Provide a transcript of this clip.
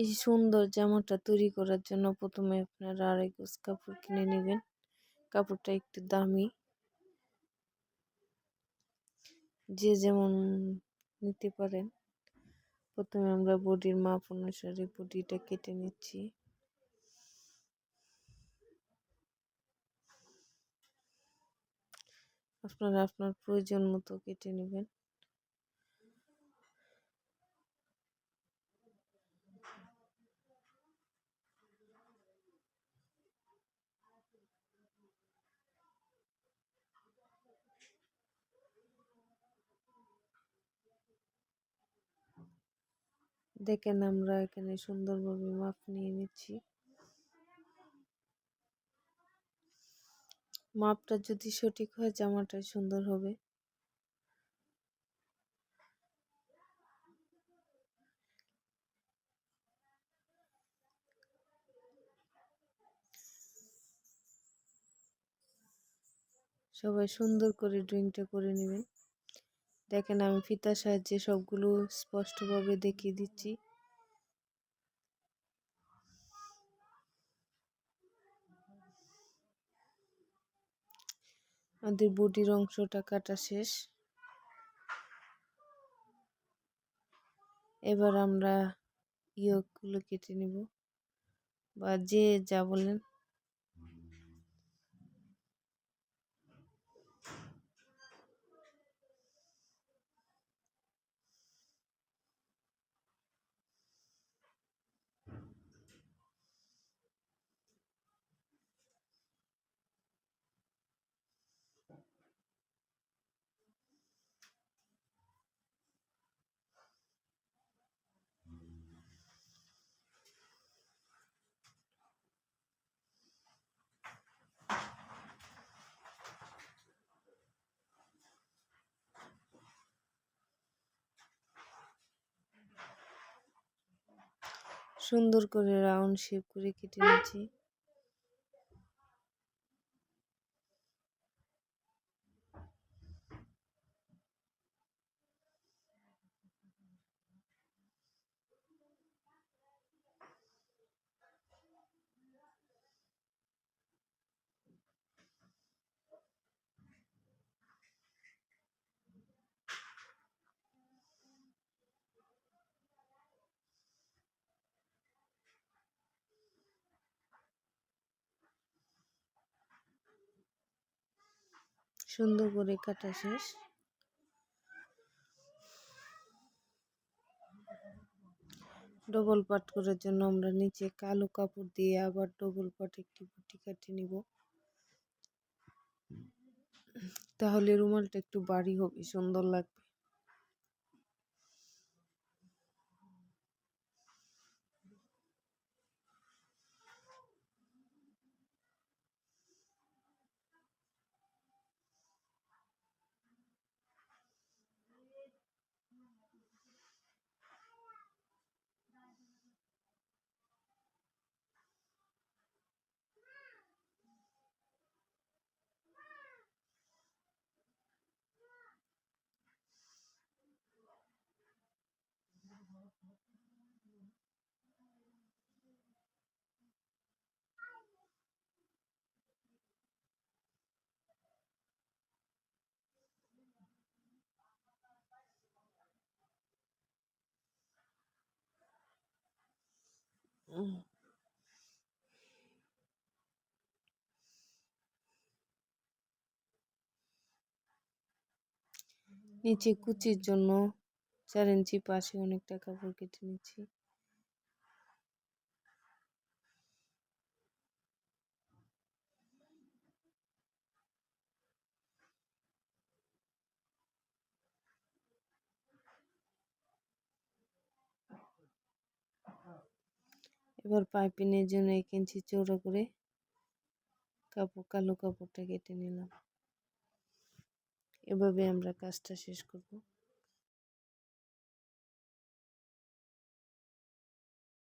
এই সুন্দর জামাটা তৈরি করার জন্য প্রথমে আপনারা আড়াই গজ কাপড় কিনে নেবেন। কাপড়টা একটু দামি। যে যেমন নিতে পারেন। প্রথমে আমরা বডির মাপ অনুসারে বডিটা কেটে নিচ্ছি। আপনারা আপনার প্রয়োজন মতো কেটে নেবেন। দেখেন আমরা এখানে সুন্দরভাবে মাপ নিয়ে নিচ্ছি। মাপটা যদি সঠিক হয় জামাটা সুন্দর হবে। সবাই সুন্দর করে ড্রয়িংটা করে নেবেন। দেখেন, আমি ফিতার সাহায্যে সবগুলো স্পষ্টভাবে দেখিয়ে দিচ্ছি। আমাদের বডির অংশটা কাটা শেষ। এবার আমরা ইয়কগুলো কেটে নেব বা যে যা বলেন সুন্দর করে রাউন্ড শেপ করে কেটে নিচ্ছি। সুন্দর করে কাটা শেষ। ডবল পাট করার জন্য আমরা নিচে কালো কাপড় দিয়ে আবার ডবল পাট একটি পুটি কাটিয়ে নিব। তাহলে রুমালটা একটু বাড়ি হবে, সুন্দর লাগবে। নিচে কুচির জন্য চার ইঞ্চি পাশে অনেকটা কাপড় কেটে নিচ্ছি। এবার পাইপিনের জন্য এক ইঞ্চি চৌড়া করে কাপড়, কালো কাপড়টা কেটে নিলাম। এভাবে আমরা কাজটা শেষ করব।